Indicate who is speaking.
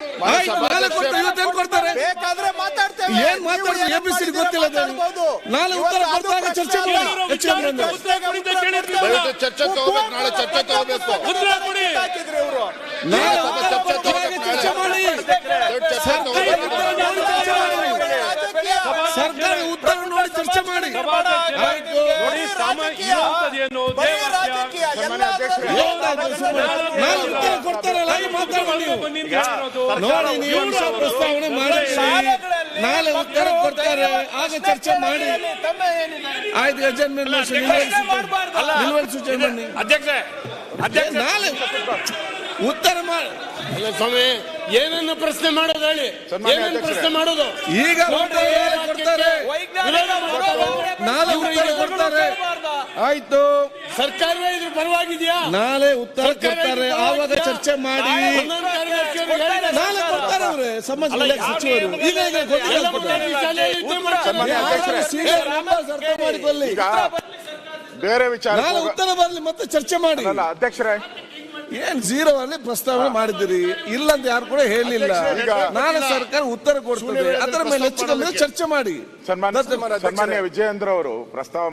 Speaker 1: ಇವತ್ತೇನ್ ಕೊಡ್ತಾರೆ ಏನ್ ಮಾತಾಡ್ತಾರೆ ಎಬಿಸಿ ಗೊತ್ತಿಲ್ಲ ಉತ್ತರ ಕೊಡ್ತಾರೆ ಚರ್ಚೆ
Speaker 2: ಚರ್ಚೆ ತಗೋಬೇಕು ನಾಳೆ ಚರ್ಚೆ ತಗೋಬೇಕು.
Speaker 1: ಸರ್ಕಾರ ಉತ್ತರ ನೋಡಿ ಚರ್ಚೆ ಮಾಡಿ. ನಾನು ಉತ್ತರ ಕೊಡ್ತಾರಲ್ಲ? ನೋಡಿ ನೀವು ವಿಷಯ ಪ್ರಸ್ತಾವನೆ ಮಾಡಿ. ನಾಳೆ ಉತ್ತರ ಕೊಡ್ತಾರೆ ಆಗ ಚರ್ಚೆ ಮಾಡಿ.
Speaker 3: ತಮ್ಮ ಏನಿದೆ?
Speaker 1: ಆಯ್ತು ಅಜೆಂಡ್ಮೆಂಟ್ ನಿಲ್ವಲ್ ಸೂಚನೆ ಬನ್ನಿ.
Speaker 4: ಅಧ್ಯಕ್ಷ
Speaker 1: ಏ, ನಾಳೆ ಉತ್ತರ ಮಾಡಿ
Speaker 2: ಅಲ್ಲ ಸ್ವಾಮಿ ಏನನ್ನ ಪ್ರಶ್ನೆ ಮಾಡೋದು ಹೇಳಿ? ಏನನ್ನ ಪ್ರಶ್ನೆ ಮಾಡೋದು?
Speaker 1: ಈಗ ಕೊಡ್ತಾರೆ. ನಾಳೆ ಉತ್ತರ ಕೊಡ್ತಾರೆ. ಆಯ್ತು.
Speaker 2: ಸರ್ಕಾರವೇ ಇದ್ರ ಪರವಾಗಿದೆಯಾ?
Speaker 1: ನಾಳೆ ಉತ್ತರ ಕೊಡ್ತಾರೆ. ಆವಾಗ ಚರ್ಚೆ ಮಾಡಿ. ನಾಳೆ ಕೊಡ್ತಾರೆ ಅವ್ರೆ. ಸಮಾಜ ಕಲ್ಯಾಣ ಸಚಿವರು. ಈಗ ಈಗ
Speaker 5: ಬೇರೆ ವಿಚಾರ
Speaker 1: ನಾಳೆ ಉತ್ತರ ಬರಲಿ ಮತ್ತೆ ಚರ್ಚೆ ಮಾಡಿ.
Speaker 5: ಅಲ್ಲ ಅಧ್ಯಕ್ಷರೇ.
Speaker 1: ಏನ್ ಜೀರೋ ಅಲ್ಲಿ ಪ್ರಸ್ತಾವನೆ ಮಾಡಿದಿರಿ ಇಲ್ಲ ಅಂತ ಯಾರು ಕೂಡ ಹೇಳಿಲ್ಲ. ನಾನು ಸರ್ಕಾರ ಉತ್ತರ ಕೊಡ್ತದೆ. ಅದರ ಮೇಲೆ ಹೆಚ್ಚು ಕಮ್ಮಿ ಚರ್ಚೆ ಮಾಡಿ.
Speaker 5: ಸನ್ಮಾನ್ಯ ಸನ್ಮಾನ್ಯ ವಿಜಯೇಂದ್ರ ಅವರು ಪ್ರಸ್ತಾವ